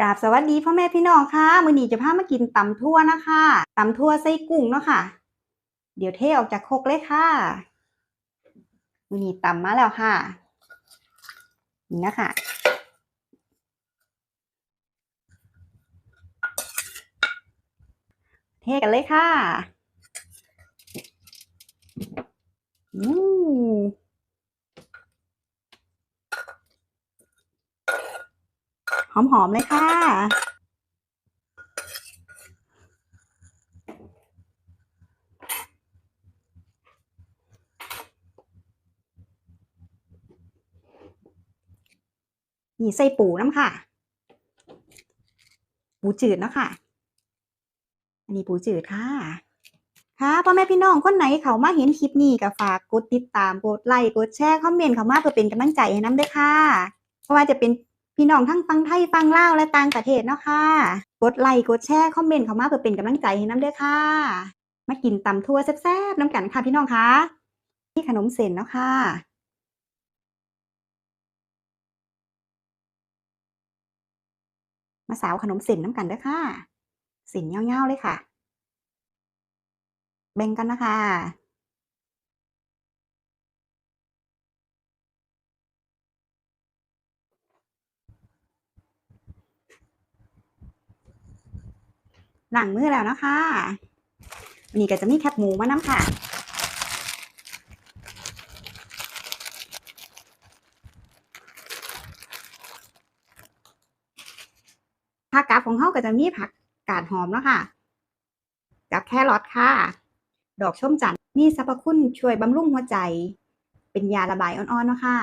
กราบสวัสดีพ่อแม่พี่น้องค่ะมื้อนี้จะพามากินตำทั่วนะคะตำทั่วไส้กุ้งเนาะค่ะ เดี๋ยวเทออกจากคกเลยค่ะมื้อนี้ตำมาแล้วค่ะ นี่นะคะเทกันเลยค่ะ อืม หอมๆเลยค่ะนี่ใส่ปูน้ำค่ะ ปูจืดเนาะค่ะ อันนี้ปูจืดค่ะค่ะพ่อแม่พี่น้องคนไหนเขามาเห็นคลิปนี้ก็ฝากกดติดตามกดไลค์กดแชร์คอมเมนต์เข้ามาเพื่อเป็นกำลังใจให้น้ำด้วยค่ะเพราะว่าจะเป็น พี่น้องทั้งฟังไทยฟังลาวและต่างประเทศเนาะค่ะ กดไลค์กดแชร์คอมเมนต์เข้ามาเพื่อเป็นกำลังใจให้น้ำด้วยค่ะ มากินตำทั่วแซ่บๆน้ำกันค่ะพี่น้องคะนี่ขนมเส้นเนาะค่ะมาสาวขนมเส้นน้ำกันด้อค่ะเส้นเงาๆเลยค่ะ แบ่งกันนะคะ หลังมือแล้วนะคะวันนี้ก็จะมีแคบหมูมาน้ำค่ะ ผักกาดของเขาก็จะมีผักกาดหอมเนาะค่ะ กับแครอทค่ะ ดอกชมจันทร์มีสรรพคุณช่วยบำรุงหัวใจ เป็นยาระบายอ่อนๆเนาะค่ะ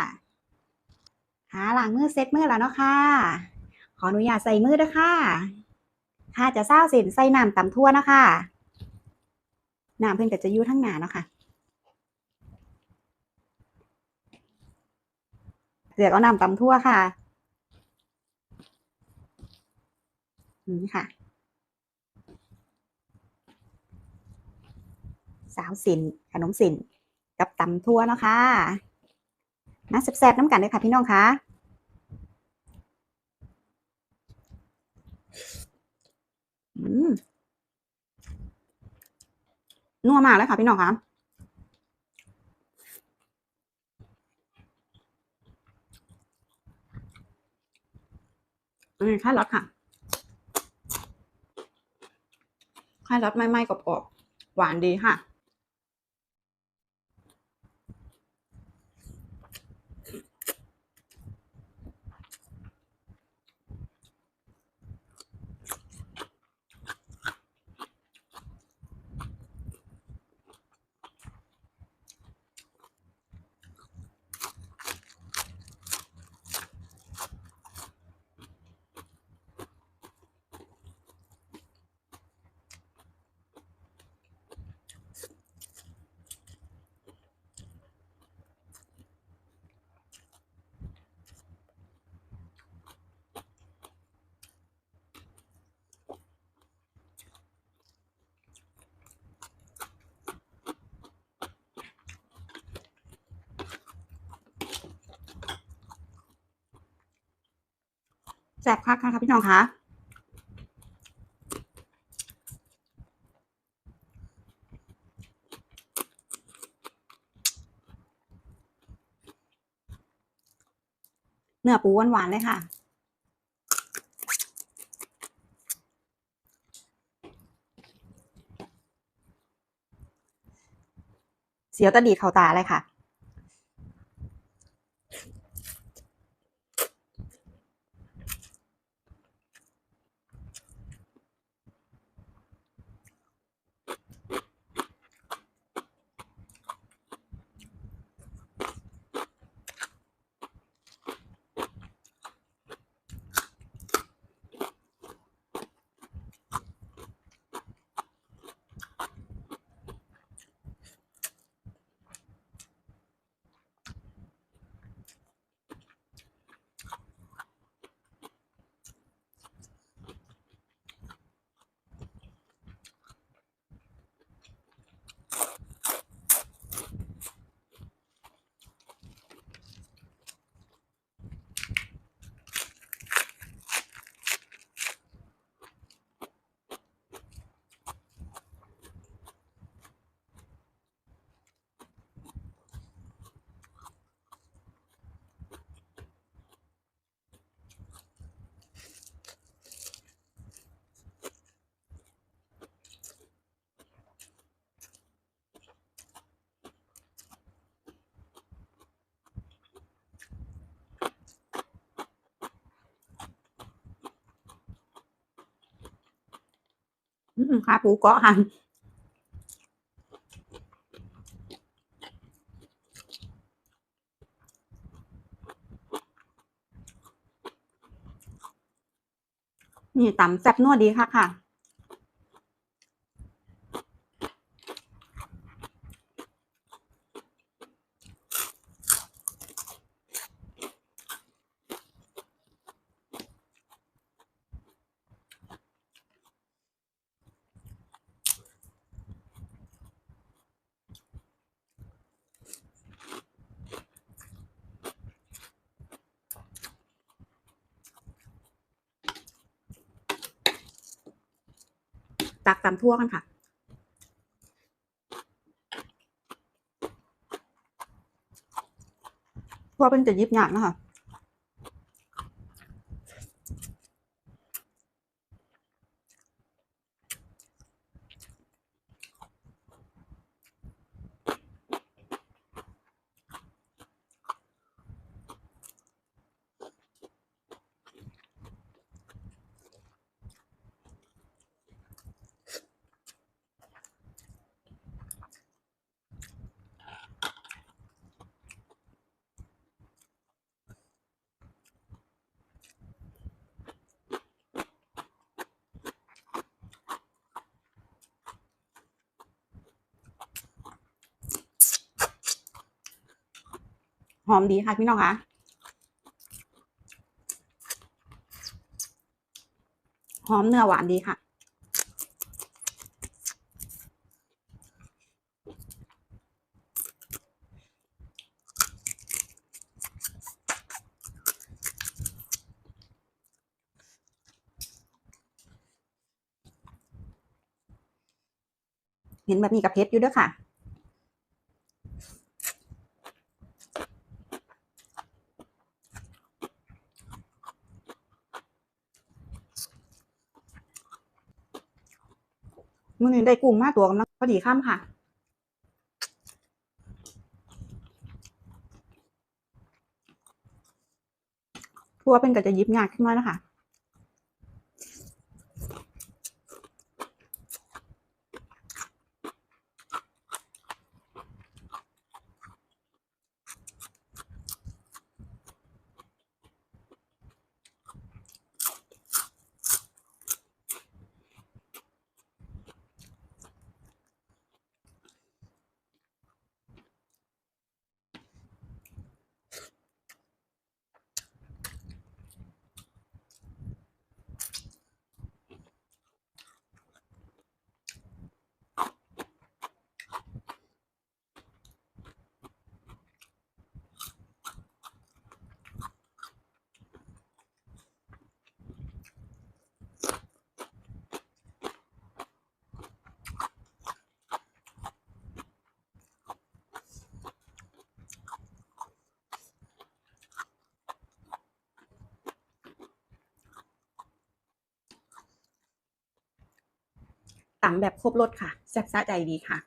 หาหล้างมือเซ็ตมือแล้วเนาะค่ะ ขออนุญาตใส่มือด้วยค่ะ ค่ะจะเศร้าเส้นใส่น้ำตำทั่วนะคะน้ำเพิ่นก็จะยู่ทั้งหนาเนาะค่ะเดี๋ยวเอาน้ำตำทั่วค่ะนี่ค่ะ สาวสินขนมสินกับตำทั่วเนาะค่ะนะแซ่บๆน้ำกันเลยค่ะพี่น้องคะ นัวมากเลยค่ะพี่น้องคะอืมค่ารสค่ะค่ารสไม่ไหมกรอบๆหวานดีค่ะ แซ่บคักค่ะพี่น้องคะเนื้อปูหวานๆเลยค่ะเสียวตะดีเข้าตาเลยค่ะ หาปูเกาะหันนี่ตำแซ่บนัวดีค่ะค่ะ ตักตำทั่วกันค่ะ ทั่วเป็นจะยิบหยาบนะคะ หอมดีค่ะพี่น้องคะหอมเนื้อหวานดีค่ะเห็นแบบนี้กับเพชรอยู่ด้วยค่ะ ได้กุ้งมาตัวกำลังพอดีข้ามค่ะทั่วเป็นก็จะยิบยากขึ้นมาแล้วค่ะ ต่ำแบบครบรสค่ะแซ่บซะใจดีค่ะ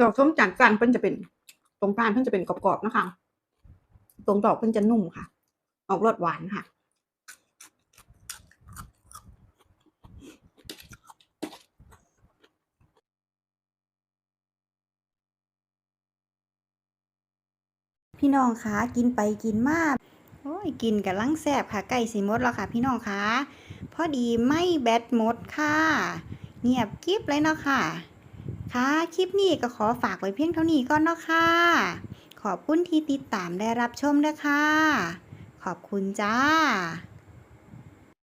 ดอกส้มจันทร์กลางเพิ่นจะเป็น ตรงกลางเพิ่นจะเป็นกรอบๆนะคะ ตรงดอกเพิ่นจะนุ่มค่ะ ออกรสหวานค่ะพี่น้องคะกินไปกินมากโอ้ยกินกับลังแสบค่ะไก่สีมดแล้วค่ะ พี่น้องคะพอดีไม่แบตหมดค่ะ เงียบกิ๊บเลยเนาะค่ะ ค่ะ คลิปนี้ก็ขอฝากไว้เพียงเท่านี้ก่อนเนาะค่ะ ขอบคุณที่ติดตามได้รับชมนะคะ ขอบคุณจ้า